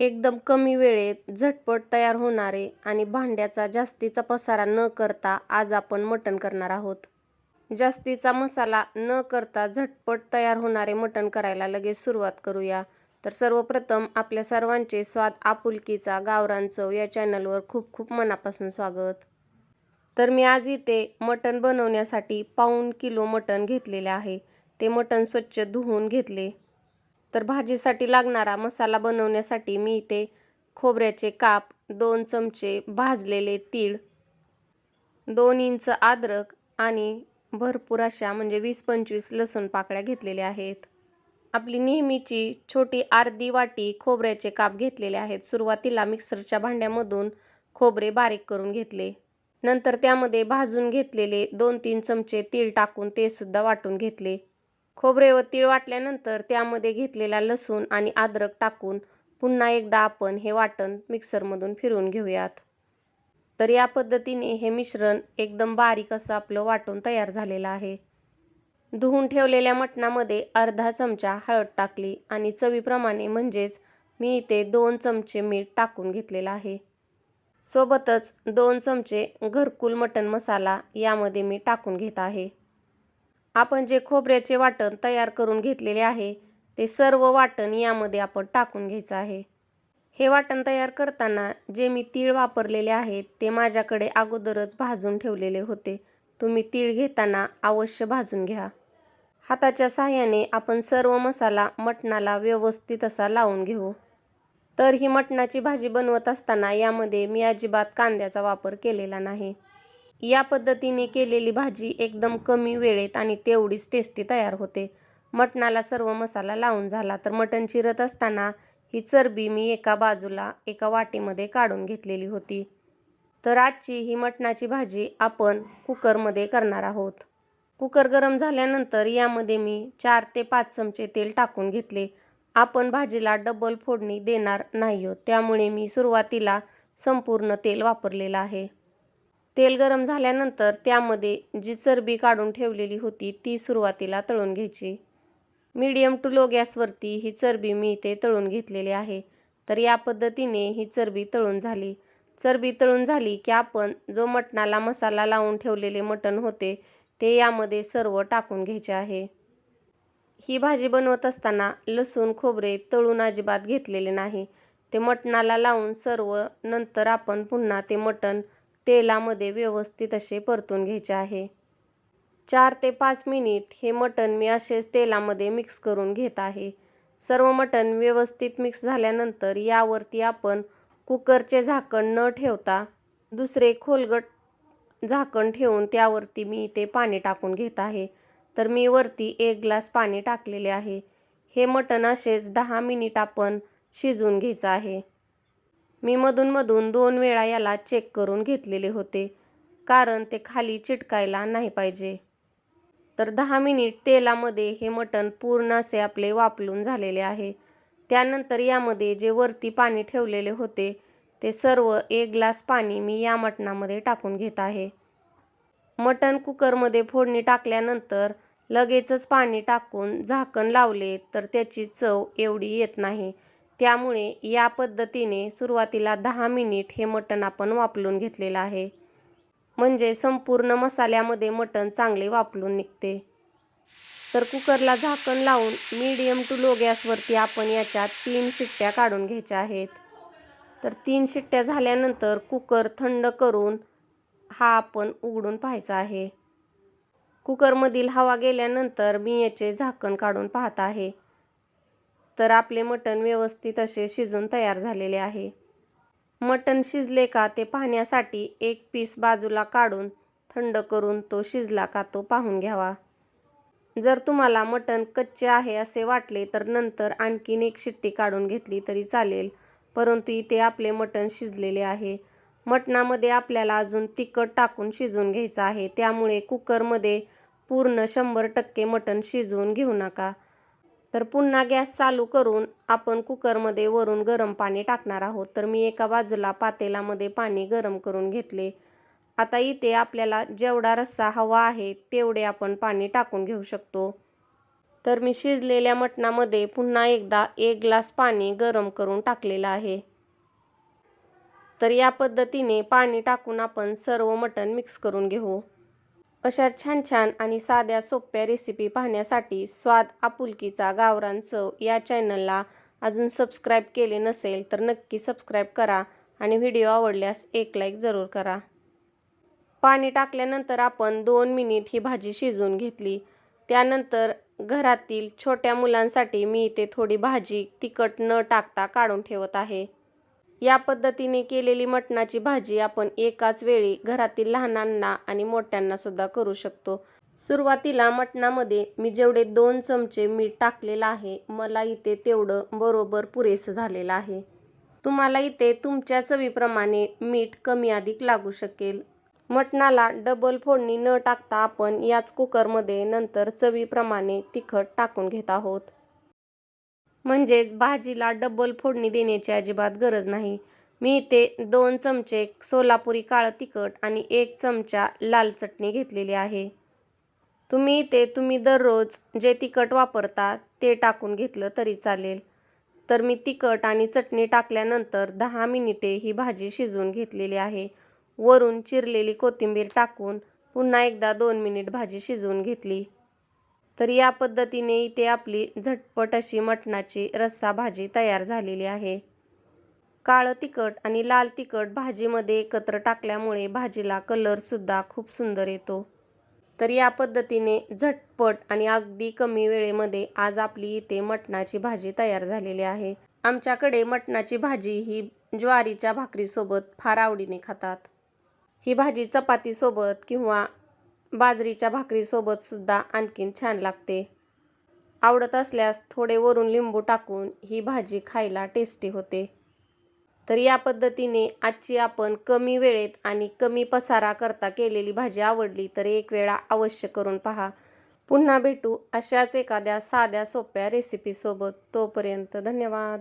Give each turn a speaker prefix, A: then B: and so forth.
A: एकदम कमी वेळेत झटपट तयार होणारे आणि भांड्याचा जास्तीचा पसारा न करता आज आपण मटण करणार आहोत. जास्तीचा मसाला न करता झटपट तयार होणारे मटण करायला लगेच सुरुवात करूया. तर सर्वप्रथम आपल्या सर्वांचे स्वाद आपुलकीचा गावरान चव या चॅनलवर खूप खूप मनापासून स्वागत. तर मी आज इथे मटण बनवण्यासाठी पाऊण किलो मटण घेतलेले आहे. ते मटण स्वच्छ धुवून घेतले. तर भाजीसाठी लागणारा मसाला बनवण्यासाठी मी इथे खोबऱ्याचे काप दोन चमचे भाजलेले तीळ दोन इंच अद्रक आणि भरपूर अशा म्हणजे वीस पंचवीस लसूण पाकळ्या घेतलेल्या आहेत. आपली नेहमीची छोटी अर्धी वाटी खोबऱ्याचे काप घेतलेले आहेत. सुरुवातीला मिक्सरच्या भांड्यामधून खोबरे बारीक करून घेतले. नंतर त्यामध्ये भाजून घेतलेले दोन तीन चमचे तीळ टाकून ते सुद्धा वाटून घेतले. खोबरे व तीळ वाटल्यानंतर त्यामध्ये घेतलेला लसूण आणि अद्रक टाकून पुन्हा एकदा आपण हे वाटण मिक्सरमधून फिरवून घेऊयात. तर या पद्धतीने हे मिश्रण एकदम बारीक असं आपलं वाटून तयार झालेलं आहे. धुवून ठेवलेल्या मटणामध्ये अर्धा चमचा हळद टाकली आणि चवीप्रमाणे म्हणजेच मी इथे दोन चमचे मीठ टाकून घेतलेलं आहे. सोबतच दोन चमचे घरकुल मटण मसाला यामध्ये मी टाकून घेत आहे. आपण जे खोबऱ्याचे वाटण तयार करून घेतलेले आहे ते सर्व वाटण यामध्ये आपण टाकून घ्यायचं आहे. हे वाटण तयार करताना जे मी तीळ वापरलेले आहेत ते माझ्याकडे अगोदरच भाजून ठेवलेले होते. तुम्ही तीळ घेताना अवश्य भाजून घ्या. हाताच्या साह्याने आपण सर्व मसाला मटणाला व्यवस्थित असा लावून घेऊ. तर ही मटणाची भाजी बनवत असताना यामध्ये मी अजिबात कांद्याचा वापर केलेला नाही. या पद्धतीने केलेली भाजी एकदम कमी वेळेत आणि तेवढीच टेस्टी तयार होते. मटणाला सर्व मसाला लावून झाला तर मटण चिरत असताना ही चरबी मी एका बाजूला एका वाटीमध्ये काढून घेतलेली होती. तर आजची ही मटणाची भाजी आपण कुकरमध्ये करणार आहोत. कुकर गरम झाल्यानंतर यामध्ये मी चार ते पाच चमचे तेल टाकून घेतले. आपण भाजीला डबल फोडणी देणार नाही आहोत त्यामुळे मी सुरुवातीला संपूर्ण तेल वापरलेलं आहे. तेल गरम झाल्यानंतर त्यामध्ये जी चरबी काढून ठेवलेली होती ती सुरुवातीला तळून घ्यायची. मीडियम टू लो गॅसवरती ही चरबी मी इथे तळून घेतलेली आहे. तर या पद्धतीने ही चरबी तळून झाली. चरबी तळून झाली की आपण जो मटणाला मसाला लावून ठेवलेले मटण होते ते यामध्ये सर्व टाकून घ्यायचे आहे. ही भाजी बनवत असताना लसूण खोबरे तळून अजिबात घेतलेले नाही. ते मटणाला लावून सर्व नंतर आपण पुन्हा ते मटण तेलामध्ये व्यवस्थित असे परतून घ्यायचे आहे. चार ते पाच मिनिट हे मटण मी असेच तेलामध्ये मिक्स करून घेत आहे. सर्व मटण व्यवस्थित मिक्स झाल्यानंतर यावरती आपण कुकरचे झाकण न ठेवता दुसरे खोलगट झाकण ठेवून त्यावरती मी इथे पाणी टाकून घेत आहे. तर मी वरती एक ग्लास पाणी टाकलेले आहे. हे मटण असेच दहा मिनिट आपण शिजवून घ्यायचं आहे. मी मधूनमधून दोन वेळा याला चेक करून घेतलेले होते. कारण ते खाली चिटकायला नाही पाहिजे. तर दहा मिनिट तेलामध्ये हे मटण पूर्ण असे आपले वापलून झालेले आहे. त्यानंतर यामध्ये जे वरती पाणी ठेवलेले होते ते सर्व एक ग्लास पाणी मी या मटणामध्ये टाकून घेत आहे. मटण कुकरमध्ये फोडणी टाकल्यानंतर लगेचच पाणी टाकून झाकण लावले तर त्याची चव एवढी येत नाही. त्यामुळे या पद्धतीने सुरुवातीला दहा मिनिट हे मटण आपण वापरून घेतलेलं आहे. म्हणजे संपूर्ण मसाल्यामध्ये मटण चांगले वापरून निघते. तर कुकरला झाकण लावून मीडियम टू लो गॅसवरती आपण याच्यात तीन शिट्ट्या काढून घ्यायच्या आहेत. तर तीन शिट्ट्या झाल्यानंतर कुकर थंड करून हा आपण उघडून पाहायचा आहे. कुकरमधील हवा गेल्यानंतर मी याचे झाकण काढून पाहत आहे. तर आपले मटण व्यवस्थित असे शिजून तयार झालेले आहे. मटण शिजले का ते पाहण्यासाठी एक पीस बाजूला काढून थंड करून तो शिजला का तो पाहून घ्यावा. जर तुम्हाला मटण कच्चे आहे असे वाटले तर नंतर आणखीन एक शिट्टी काढून घेतली तरी चालेल परंतु इथे आपले मटण शिजलेले आहे. मटणामध्ये आपल्याला अजून तिखट टाकून शिजवून घ्यायचं आहे त्यामुळे कुकरमध्ये पूर्ण शंभर टक्के मटण शिजवून घेऊ नका. तर पुन्हा गॅस चालू करून आपण कुकरमध्ये वरून गरम पाणी टाकणार आहोत. तर मी एका बाजूला पातेलामध्ये पाणी गरम करून घेतले. आता इथे आपल्याला जेवढा रस्सा हवा आहे तेवढे आपण पाणी टाकून घेऊ शकतो. तर मी शिजलेल्या मटणामध्ये पुन्हा एकदा एक ग्लास पाणी गरम करून टाकलेलं आहे. तर या पद्धतीने पाणी टाकून आपण सर्व मटण मिक्स करून घेऊ. अशा छान छान आणि साध्या सोप्या रेसिपी पाहण्यासाठी स्वाद आपुलकीचा गावरान चव या चॅनलला अजून सबस्क्राईब केले नसेल तर नक्की सबस्क्राईब करा आणि व्हिडिओ आवडल्यास एक लाईक जरूर करा. पाणी टाकल्यानंतर आपण दोन मिनिट ही भाजी शिजवून घेतली. त्यानंतर घरातील छोट्या मुलांसाठी मी इथे थोडी भाजी तिखट न टाकता काढून ठेवत आहे. या पद्धतीने केलेली मटणाची भाजी आपण एकाच वेळी घरातील लहानांना आणि मोठ्यांना सुद्धा करू शकतो. सुरुवातीला मटणामध्ये मी जेवढे दोन चमचे मीठ टाकलेलं आहे मला इथे तेवढं बरोबर पुरेसं झालेलं आहे. तुम्हाला इथे तुमच्या चवीप्रमाणे मीठ कमी अधिक लागू शकेल. मटणाला डबल फोडणी न टाकता आपण याच कुकरमध्ये नंतर चवीप्रमाणे तिखट टाकून घेत आहोत. म्हणजेच भाजीला डबल फोडणी देण्याची अजिबात गरज नाही. मी इथे दोन चमचे सोलापुरी काळं तिखट आणि एक चमचा लाल चटणी घेतलेली आहे. तुम्ही इथे तुम्ही दररोज जे तिखट वापरता ते टाकून घेतलं तरी चालेल. तर मी तिखट आणि चटणी टाकल्यानंतर दहा मिनिटे ही भाजी शिजवून घेतलेली आहे. वरून चिरलेली कोथिंबीर टाकून पुन्हा एकदा दोन मिनिट भाजी शिजवून घेतली. तर या पद्धतीने इथे आपली झटपट अशी मटणाची रस्सा भाजी तयार झालेली आहे. काळं तिखट आणि लाल तिखट भाजीमध्ये एकत्र टाकल्यामुळे भाजीला कलरसुद्धा खूप सुंदर येतो. तर या पद्धतीने झटपट आणि अगदी कमी वेळेमध्ये आज आपली इथे मटणाची भाजी तयार झालेली आहे. आमच्याकडे मटणाची भाजी ही ज्वारीच्या भाकरीसोबत फार आवडीने खातात. ही भाजी चपातीसोबत किंवा बाजरीच्या भाकरीसोबत सुद्धा आणखीन छान लागते. आवडत असल्यास थोडे वरून लिंबू टाकून ही भाजी खायला टेस्टी होते. तर या पद्धतीने आजची आपण कमी वेळेत आणि कमी पसारा करता केलेली भाजी आवडली तर एक वेळा अवश्य करून पहा. पुन्हा भेटू अशाच एखाद्या साध्या सोप्या रेसिपीसोबत तोपर्यंत धन्यवाद.